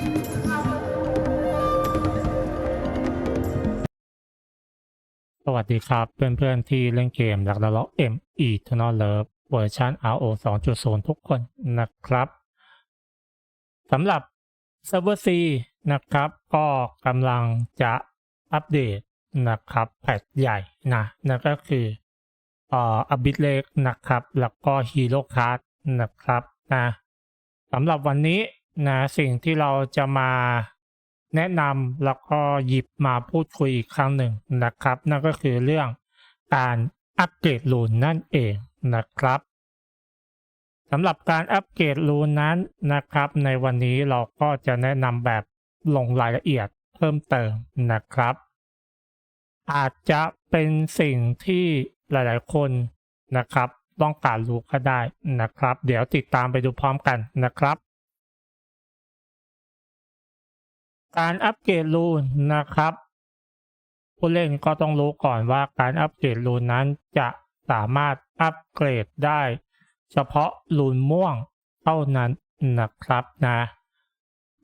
สวัสดีครับเพื่อนๆที่เล่นเกมหลักดาล็อก M Eternal Love เวอร์ชัน RO 2.0 ทุกคนนะครับสำหรับเซิร์ฟเวอร์ C นะครับ ก็กำลังจะอัปเดตนะครับแพทใหญ่นะนั่นก็คือเอ่ออบิทเล็กนะครับ แล้วก็ฮีโร่ค a ร์ดนะครับนะสำหรับวันนี้ นะสิ่งที่เราจะมาแนะนำแล้วก็หยิบมาพูดคุยอีกครั้งหนึ่งนะครับ นั่นก็คือเรื่องการอัปเกรดรูนนั่นเองนะครับสำหรับการอัปเกรดรูนนั้นนะครับ ในวันนี้เราก็จะแนะนำแบบลงรายละเอียดเพิ่มเติมนะครับ อาจจะเป็นสิ่งที่หลายๆ คนนะครับ ต้องการรู้ก็ได้นะครับ เดี๋ยวติดตามไปดูพร้อมกันนะครับ การอัปเกรดรูนนะครับ ผู้เล่นก็ต้องรู้ก่อนว่าการอัปเกรดรูนนั้นจะสามารถอัปเกรดได้ เฉพาะรูนม่วงเท่านั้นนะครับนะ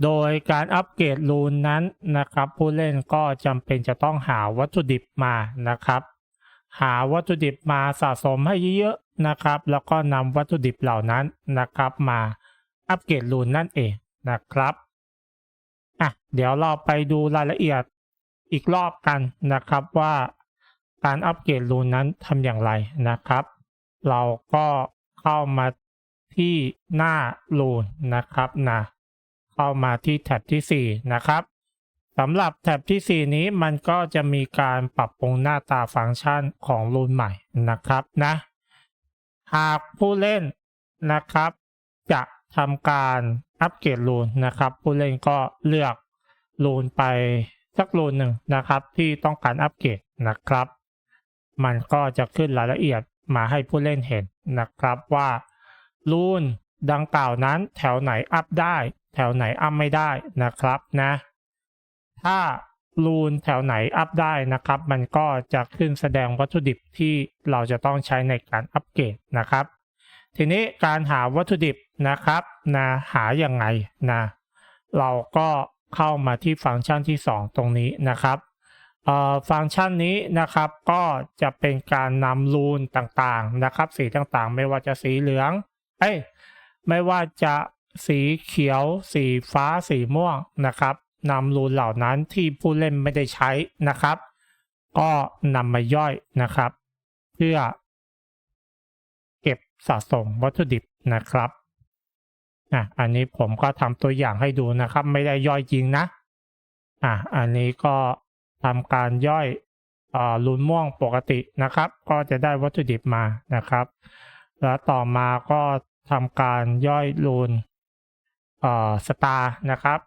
โดยการอัปเกรดรูนนั้นนะครับ ผู้เล่นก็จำเป็นจะต้องหาวัตถุดิบมานะครับ หาวัตถุดิบมาสะสมให้เยอะๆนะครับ แล้วก็นำวัตถุดิบเหล่านั้นนะครับ มาอัปเกรดรูนนั่นเองนะครับ อะเดี๋ยวเราไปดูรายละเอียดอีกรอบกันนะครับว่าการอัปเกรดรูนนั้นทำอย่างไรนะครับ เราก็เข้ามาที่หน้ารูนนะครับนะเข้ามาที่แท็บที่ 4 นะครับสำหรับแท็บที่ 4 นี้มันก็จะมีการปรับปรุงหน้าตาฟังก์ชันของรูนใหม่นะครับนะ หากผู้เล่นนะครับ จะ ทำการอัปเกรดรูนนะครับ ผู้เล่นก็เลือกรูนไปสักรูนหนึ่งนะครับ ที่ต้องการอัปเกรดนะครับ มันก็จะขึ้นรายละเอียดมาให้ผู้เล่นเห็นนะครับว่ารูนดังกล่าวนั้นแถวไหนอัพได้ แถวไหนอัพไม่ได้นะครับนะ ถ้ารูนแถวไหนอัพได้นะครับ มันก็จะขึ้นแสดงวัตถุดิบที่เราจะต้องใช้ในการอัปเกรดนะครับ ทีนี้การหาวัตถุดิบ นะครับนะหาอย่างไงนะเราก็เข้ามาที่ฟังก์ชันที่ 2 ตรงนี้นะครับเอ่อฟังก์ชันนี้นะครับก็จะเป็นการนำรูนต่างๆนะครับ สีต่างๆ ไม่ว่าจะสีเหลืองเอ้ยไม่ว่าจะสีเขียว สีฟ้าสีม่วงนะครับนำรูนเหล่านั้นที่ผู้เล่นไม่ได้ใช้นะครับ ก็นำมาย่อยนะครับ เพื่อเก็บสะสมวัตถุดิบนะครับ อะอันนี้ผมก็ทำตัวอย่างให้ดูนะครับ ไม่ได้ย่อยจริงนะอะอันนี้ก็ทำการย่อยอ่ารูนม่วงปกตินะครับ ก็จะได้วัตถุดิบมานะครับ แล้วต่อมาก็ทำการย่อยรูนสตาร์นะครับ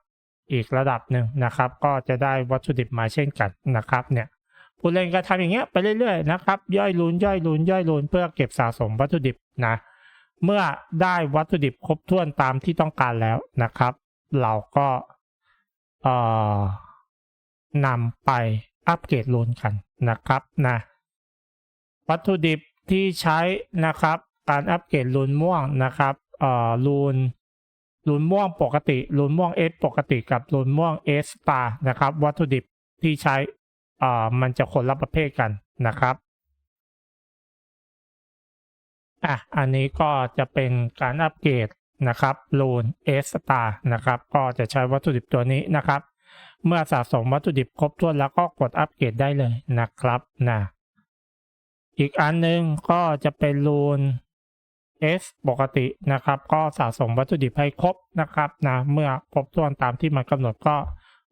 อีกระดับหนึ่งนะครับ ก็จะได้วัตถุดิบมาเช่นกันนะครับเนี่ยผู้เล่นก็ทำอย่างเงี้ยไปเรื่อยๆนะครับ ย่อยรูนย่อยรูนย่อยรูนเพื่อเก็บสะสมวัตถุดิบนะ เมื่อได้วัตถุดิบครบถ้วนตามที่ต้องการแล้วนะครับ เราก็เอ่อนำไปอัปเกรดรูนกันนะครับนะวัตถุดิบที่ใช้นะครับ การอัปเกรดรูนม่วงนะครับเอ่อรูนรูนม่วงปกติรูนม่วง S ปกติกับรูนม่วง S Star นะครับ วัตถุดิบที่ใช้เอ่อมันจะคนละประเภทกันนะครับ อะอันนี้ก็จะเป็นการอัปเกรดนะครับรูน S Star นะครับ ก็จะใช้วัตถุดิบตัวนี้นะครับ เมื่อสะสมวัตถุดิบครบถ้วนแล้วก็กดอัปเกรดได้เลยนะครับนะอีกอันหนึงก็จะเป็นรูน S ปกตินะครับ ก็สะสมวัตถุดิบให้ครบนะครับนะเมื่อครบถ้วนตามที่มันกำหนดก็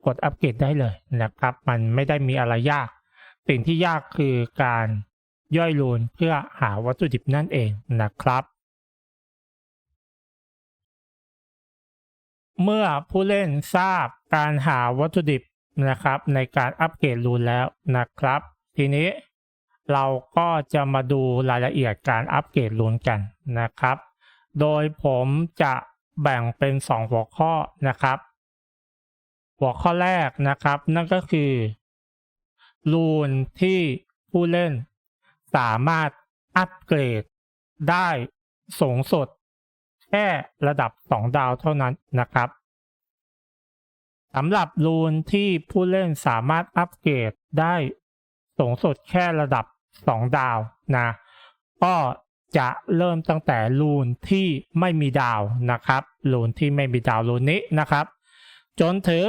กดอัปเกรดได้เลยนะครับ มันไม่ได้มีอะไรยาก สิ่งที่ยากคือการ ย่อยรูนเพื่อหาวัตถุดิบนั่นเองนะครับ เมื่อผู้เล่นทราบการหาวัตถุดิบนะครับในการอัปเกรดรูนแล้วนะครับ ทีนี้เราก็จะมาดูรายละเอียดการอัปเกรดรูนกันนะครับ โดยผมจะแบ่งเป็น 2 หัวข้อนะครับ หัวข้อแรกนะครับ นั่นก็คือรูนที่ผู้เล่น สามารถอัปเกรดได้สูงสุดแค่ระดับ 2 ดาวเท่านั้นนะครับสำหรับรูนที่ผู้เล่นสามารถอัปเกรดได้สูงสุดแค่ระดับ 2 ดาวนะ ก็จะเริ่มตั้งแต่รูนที่ไม่มีดาวนะครับรูนที่ไม่มีดาวรูนนี้นะครับ จนถึง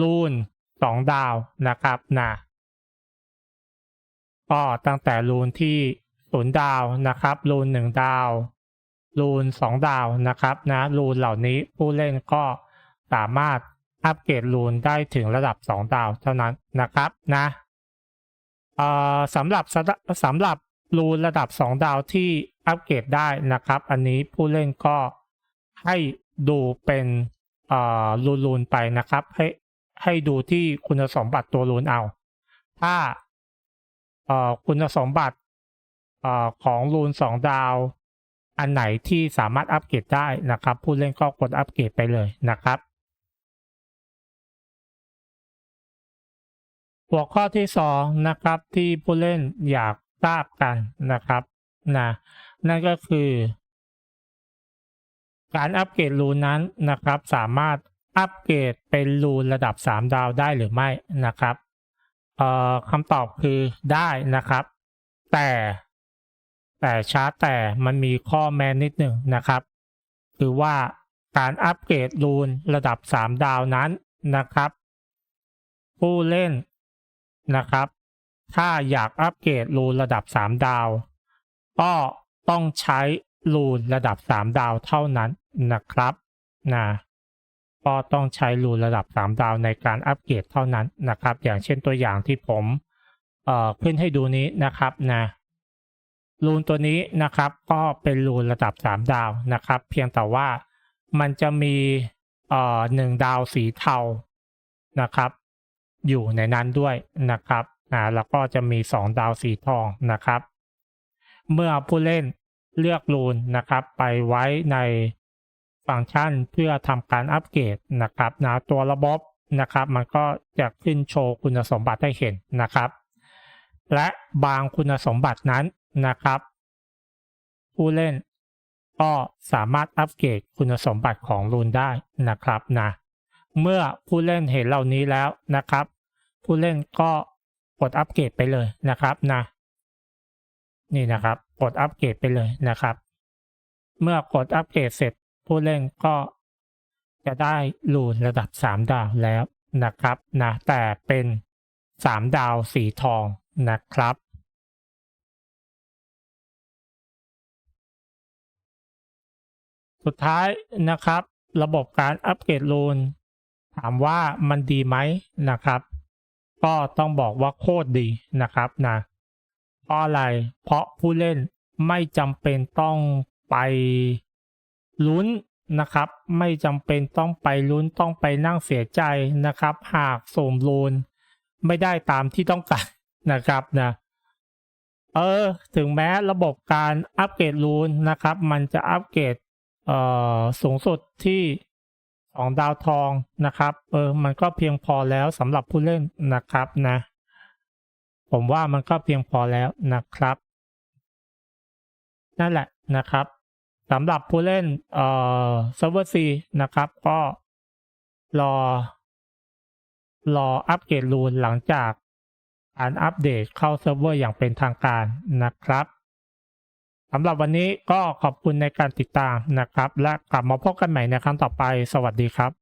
รูน 2 ดาวนะครับนะ ก็ตั้งแต่รูนที่ศูนย์ดาวนะครับ รูนหนึ่งดาว รูนสองดาวนะครับนะรูนเหล่านี้ผู้เล่นก็สามารถอัปเกรดรูนได้ถึงระดับ 2 ดาวเท่านั้นนะครับนะเอ่อสำหรับสำหรับรูนระดับ 2 ดาวที่อัปเกรดได้นะครับ อันนี้ผู้เล่นก็ให้ดูเป็นเอ่อรูนรูนไปนะครับ ให้ให้ดูที่คุณสมบัติตัวรูนเอา ถ้า คุณสมบัติอของรูน2ดาว อันไหนที่สามารถอัปเกรดได้นะครับ ผู้เล่นก็กดอัปเกรดไปเลยนะครับ หัวข้อที่สองนะครับที่ผู้เล่นอยากทราบกันนะครับนะนั่นก็คือ การอัปเกรดรูนนั้นนะครับ สามารถอัปเกรดเป็นรูนระดับ 3 ดาวได้หรือไม่นะครับ เอ่อคำตอบคือได้นะครับ แต่แต่ช้าแต่มันมีข้อแม้นิดหนึ่งนะครับ คือว่าการอัปเกรดรูนระดับ 3 ดาวนั้นนะครับ ผู้เล่นนะครับ ถ้าอยากอัปเกรดรูนระดับ 3 ดาว ก็ต้องใช้รูนระดับ 3 ดาวเท่านั้นนะครับนะ ก็ต้องใช้รูนระดับ 3 ดาวในการอัปเกรดเท่านั้นนะครับ อย่างเช่นตัวอย่างที่ผมเอ่อขึ้นให้ดูนี้นะครับนะรูนตัวนี้นะครับก็เป็นรูนระดับ 3 ดาวนะครับ เพียงแต่ว่ามันจะมีเอ่อหนึ่งดาวสีเทานะครับ อยู่ในนั้นด้วยนะครับนะแล้วก็จะมี 2 ดาวสีทองนะครับ เมื่อผู้เล่นเลือกรูนนะครับ ไปไว้ใน ฟังก์ชันเพื่อทำการอัปเกรดนะครับนะตัวระบบนะครับ มันก็จะขึ้นโชว์คุณสมบัติให้เห็นนะครับ และบางคุณสมบัตินั้นนะครับ ผู้เล่นก็สามารถอัปเกรดคุณสมบัติของรูนได้นะครับนะเมื่อผู้เล่นเห็นเหล่านี้แล้วนะครับ ผู้เล่นก็กดอัปเกรดไปเลยนะครับนะนี่นะครับ กดอัปเกรดไปเลยนะครับ เมื่อกดอัปเกรดเสร็จ ผู้เล่นก็จะได้รูนระดับ 3 ดาวแล้วนะครับนะแต่เป็น 3 ดาวสีทองนะครับ สุดท้ายนะครับ ระบบการอัปเกรดรูนถามว่ามันดีไหมนะครับ ก็ต้องบอกว่าโคตรดีนะครับนะเพราะอะไรเพราะผู้เล่นไม่จำเป็นต้องไป ลุ้นนะครับ ไม่จำเป็นต้องไปลุ้นต้องไปนั่งเสียใจนะครับ หากสมรูนไม่ได้ตามที่ต้องการนะครับนะเออถึงแม้ระบบการอัปเกรดรูนนะครับ มันจะอัปเกรดเอ่อสูงสุดที่สองดาวทองนะครับ เออ มันก็เพียงพอแล้วสำหรับผู้เล่นนะครับนะ ผมว่ามันก็เพียงพอแล้วนะครับ นั่นแหละนะครับ สำหรับผู้เล่นเอ่อเซิร์ฟเวอร์ซีนะครับ ก็รอ รออัปเกรดรูนหลังจากการอัปเดตเข้าเซิร์ฟเวอร์อย่างเป็นทางการนะครับสำหรับวันนี้ก็ขอบคุณในการติดตามนะครับ และกลับมาพบกันใหม่ในครั้งต่อไป สวัสดีครับ